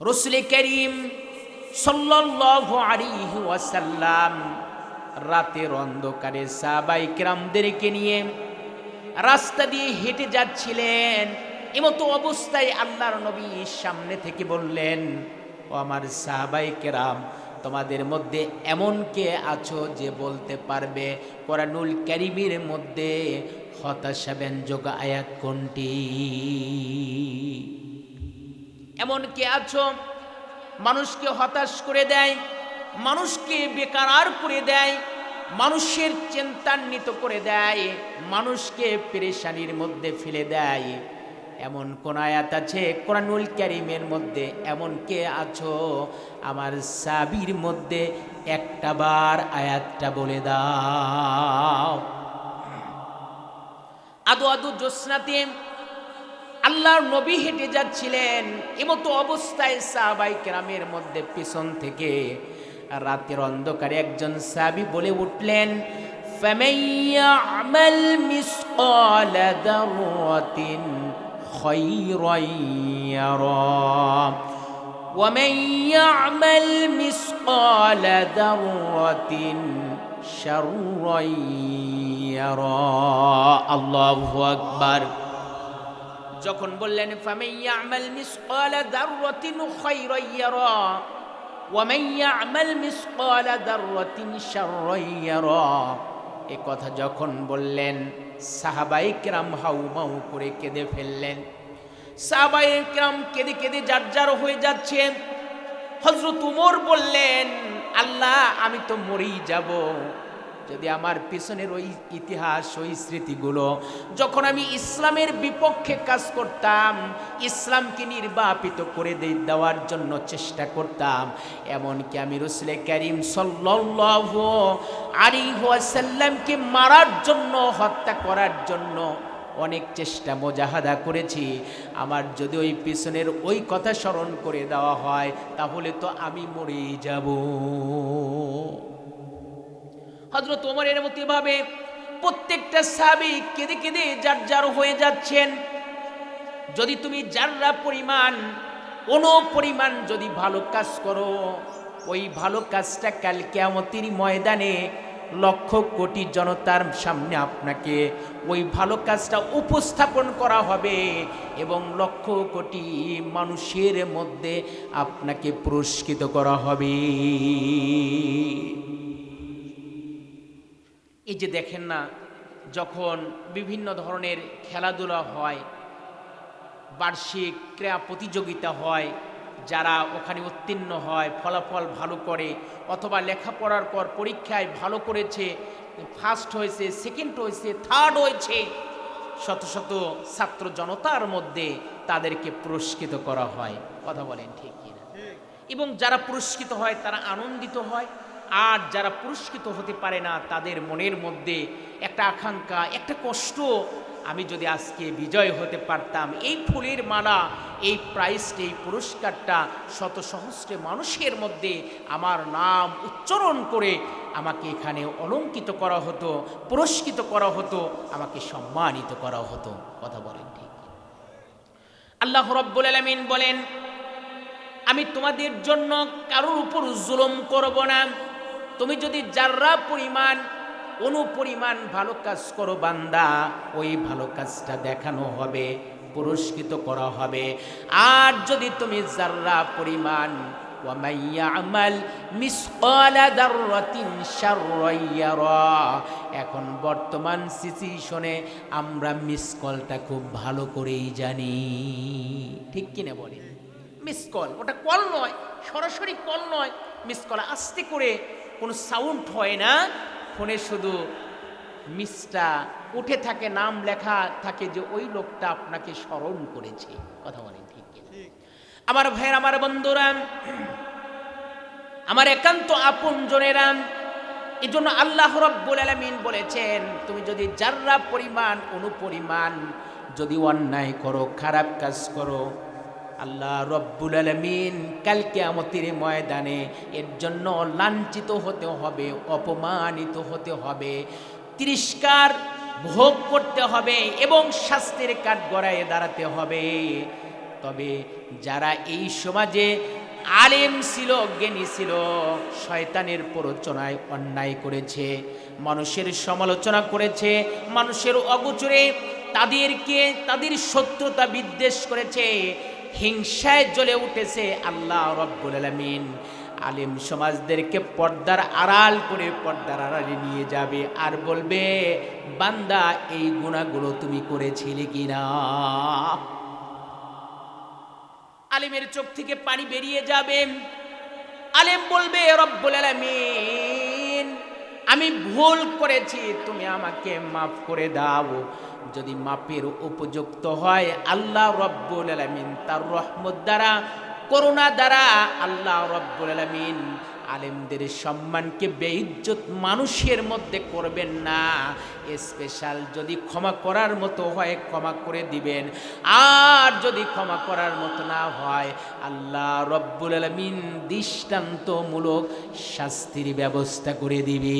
রসুল করিম ওয়াসাল্লাম রাতের অন্ধকারে সাহাবাই কেরামদেরকে নিয়ে রাস্তা দিয়ে হেঁটে যাচ্ছিলেন। এমতো অবস্থায় আল্লাহর নবী সামনে থেকে বললেন, ও আমার সাহাবাই কেরাম, তোমাদের মধ্যে এমন কে আছো যে বলতে পারবে কোরআনুল ক্যারিমের মধ্যে হতাশা ব্যঞ্জক আয়াত কোনটি? এমন কে আছো মানুষকে হতাশ করে দেয়, মানুষকে বেকার করে দেয়, মানুষের চিন্তান্বিত করে দেয়, মানুষকে পেরেশানির মধ্যে ফেলে দেয়। এমন কোন আয়াত আছে কোরআনুল ক্যারিমের মধ্যে এমন কে আছো আমার সাবির মধ্যে একটা বার আয়াতটা বলে দাও। আদো আদো জ্যোৎস্নাতে আল্লাহর নবী হেঁটে যাচ্ছিলেন এমতো অবস্থায় সাহাবাই কেরামের মধ্যে পিছন থেকে রাতের অন্ধকারে একজন সাহাবি বলে উঠলেন فَمَن يَعْمَلْ مِثْقَالَ ذَرَّةٍ خَيْرًا يَرَهُ وَمَن يَعْمَلْ مِثْقَالَ ذَرَّةٍ شَرًّا يَرَهُ আল্লাহু আকবার যখন বললেন ফামাইয়া আমাল মিসকালা দাররাতিন খায়রান ইয়ারা, ওয়া মাইয়া আমাল মিসকালা দাররাতিন শাররান ইয়ারা। এ কথা যখন বললেন সাহাবাই কিরাম হাউমাউ করে কেঁদে ফেললেন। সাহাবাই কিরাম কেঁদে কেঁদে যার যার হয়ে যাচ্ছে হজরত উমর বললেন, আল্লাহ, আমি তো মরেই যাব। যদি আমার পিছনের ওই ইতিহাস, ওই স্মৃতিগুলো যখন আমি ইসলামের বিপক্ষে কাজ করতাম, ইসলামকে নির্বাপিত করে দেওয়ার জন্য চেষ্টা করতাম, এমনকি আমি রসুল করিম সাল্লাল্লাহু আলাইহি ওয়াসাল্লামকে মারার জন্য, হত্যা করার জন্য অনেক চেষ্টা মোজাহাদা করেছি। আমার যদি ওই পিছনের ওই কথা স্মরণ করে দেওয়া হয়, তাহলে তো আমি মরেই যাব। হজরত ওমরের মতো ভাবে প্রত্যেকটা সাবি কেঁদে কেঁদে যার যার হয়ে যাচ্ছেন। যদি তুমি যাররা পরিমাণ কোনো পরিমাণ যদি ভালো কাজ করো, ওই ভালো কাজটা কাল কেমতির ময়দানে লক্ষ কোটি জনতার সামনে আপনাকে ওই ভালো কাজটা উপস্থাপন করা হবে এবং লক্ষ কোটি মানুষের মধ্যে আপনাকে পুরস্কৃত করা হবে। এই যে দেখেন না যখন বিভিন্ন ধরনের খেলাধুলা হয় বার্ষিক ক্রীড়া প্রতিযোগিতা হয় যারা ওখানে উত্তীর্ণ হয় ফলাফল ভালো করে অথবা লেখাপড়ার পর পরীক্ষায় ভালো করেছে ফার্স্ট হয়েছে সেকেন্ড হয়েছে থার্ড হয়েছে শত শত ছাত্র জনতার মধ্যে তাদেরকে পুরস্কৃত করা হয়। কথা বলেন ঠিক কিনা? এবং যারা পুরস্কৃত হয় তারা আনন্দিত হয় আর যারা পুরস্কৃত হতে পারে না, তাদের মনের মধ্যে একটা আকাঙ্ক্ষা, একটা কষ্ট, আমি যদি আজকে বিজয় হতে পারতাম, এই ফুলের মালা, এই প্রাইজটা, এই পুরস্কারটা শত সহস্রে মানুষের মধ্যে আমার নাম উচ্চারণ করে আমাকে এখানে অলঙ্কিত করা হতো, পুরস্কৃত করা হতো, আমাকে সম্মানিত করা হতো। কথা বলেন ঠিক। আল্লাহ রব্বুল আলমিন বলেন, আমি তোমাদের জন্য কারোর উপর জুলুম করব না। তুমি যদি যার্রা পরিমাণ অনুপরিমাণ ভালো কাজ করো বান্দা ওই ভালো কাজটা দেখানো হবে পুরস্কৃত করা হবে আর যদি তুমি যার্রা পরিমাণ ومن يعمل مثقال ذرة شرا يرى এখন বর্তমান সিচুয়েশনে আমরা মিস কলটা খুব ভালো করেই জানি ঠিক কিনা বলেন মিস কল ওটা কল নয় সরাসরি কল নয় মিস কল আস্তে করে কোনো সাউন্ড হয় না। ফোনে শুধু মিসটা উঠে থাকে নাম লেখা থাকে যে ওই লোকটা আপনাকে স্মরণ করেছে। কথা বলেন ঠিক। আমার ভাইয়ের আমার বন্ধুরা আমার একান্ত আপন জনেরা এই জন্য আল্লাহ রব্বুল আলমিন বলেছেন তুমি যদি যার্রা পরিমাণ অনুপরিমাণ যদি অন্যায় করো খারাপ কাজ করো আল্লাহ রব্বুল আলমিন কালকে আমতির ময়দানে এর জন্য লাঞ্ছিত হতে হবে, অপমানিত হতে হবে, তিরস্কার ভোগ করতে হবে এবং শাস্তির কাঠ গড়ায় দাঁড়াতে হবে। তবে যারা এই সমাজে আলেম ছিল, জ্ঞানী ছিল, শয়তানের প্ররোচনায় অন্যায় করেছে, মানুষের সমালোচনা করেছে, মানুষের অগোচরে তাদেরকে, তাদের শত্রুতা বিদ্বেষ করেছে হিংসায় জ্বলে উঠেছে আল্লাহ রব্বুল আলমিন। আলিম সমাজদেরকে পর্দার আড়াল করে পর্দার আড়ালে নিয়ে যাবে আর বলবে, বান্দা, এই গুণাগুলো তুমি করেছিলে কিনা? আলিমের চোখ থেকে পানি বেরিয়ে যাবে। আলেম বলবে, রব্বুল আলামিন, আমি ভুল করেছি, তুমি আমাকে মাফ করে দাও। যদি মাপের উপযুক্ত হয়, আল্লাহ রব্বুল আলামিন তার রহমত দ্বারা, করুণা দ্বারা আল্লাহ রব্বুল আলামিন আলেমদের সম্মানকে বেইজ্জত মানুষের মধ্যে করবেন না। স্পেশাল যদি ক্ষমা করার মতো হয়, ক্ষমা করে দিবেন। আর যদি ক্ষমা করার মতো না হয়, আল্লাহ রব্বুল আলমিন দৃষ্টান্তমূলক শাস্তির ব্যবস্থা করে দিবে